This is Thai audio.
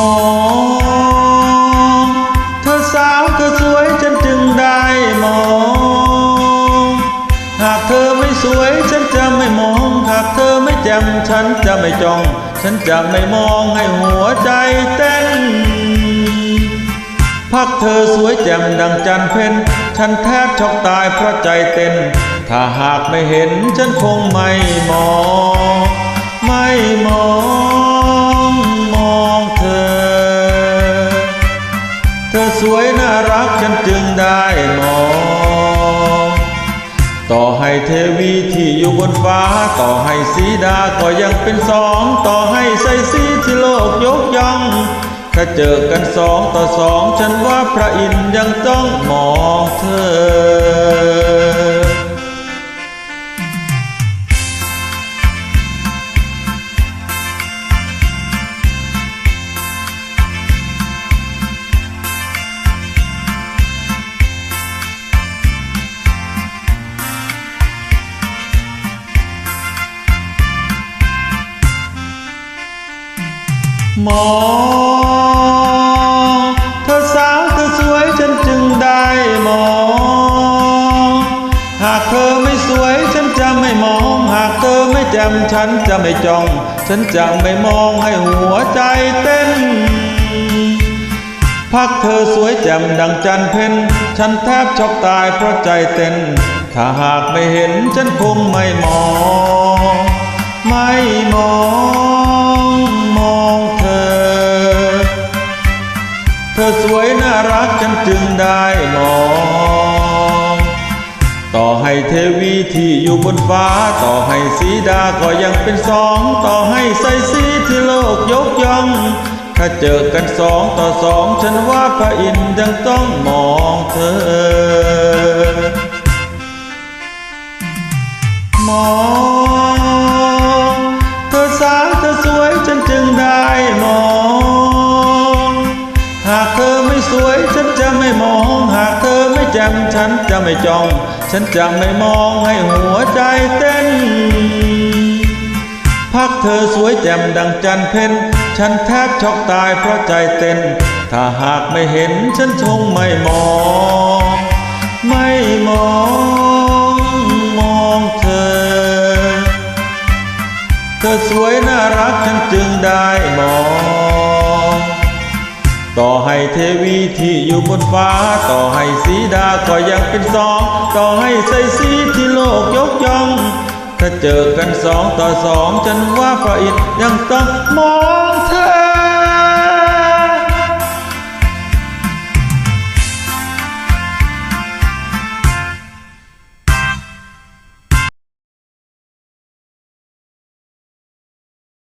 องเธอสาวเธอสวยฉันจึงได้มอง หากเธอไม่สวยฉันจะไม่มอง หากเธอไม่แจ่มฉันจะไม่จ้อง ฉันจะไม่มองให้หัวใจเต้น พักเธอสวยแจ่มดังจันเพนฉันแทบช็อกตายเพราะใจเต้น ถ้าหากไม่เห็นฉันคงไม่มอง ไม่มอง สวยน่ารักฉันจึงได้มองต่อให้เทวีที่อยู่บนฟ้า ต่อให้สีดาก็ยังเป็นสอง ต่อให้ใส่สีที่โลกยกย่อง ถ้าเจอกันสองต่อสอง ฉันว่าพระอินทร์ยังต้องมองเธอ มองเธอสาวเธอสวยฉันจึงได้มอง หากเธอไม่สวยฉันจะไม่มอง หากเธอไม่แจ่มฉันจะไม่จ้อง ฉันจะไม่มองให้หัวใจเต้น พักเธอสวยแจ่มดังจันเพ็ญฉันแทบช็อกตายเพราะใจเต้น ถ้าหากไม่เห็นฉันคงไม่มอง ไม่มอง อสวยน่ารักฉันจึงได้มอง ต่อให้เทวีที่อยู่บนฟ้า ต่อให้สีดาก็ยังเป็นสอง ต่อให้ใสสีที่โลกยกย่อง ถ้าเจอกันสองต่อสอง ฉันว่าพระอินทร์ยังต้องมองเธอ ไม่มอง หากเธอไม่แจ่มฉันจะไม่จ้อง ฉันจะไม่มองให้หัวใจเต้น พักเธอสวยแจ่มดังจันเพ็ญฉันแทบช็อกตายเพราะใจเต้น ถ้าหากไม่เห็นฉันคงไม่มอง ไม่มองมองเธอ เธอสวยน่ารักฉันจึงได้มอง ต่อให้เทวีที่อยู่บนฟ้า ต่อให้สีดาก็ยังเป็นสอง ต่อให้ใส่สีที่โลกยกย่อง ถ้าเจอกันสองต่อสอง ฉันว่าพระอินทร์ยังต้องมอง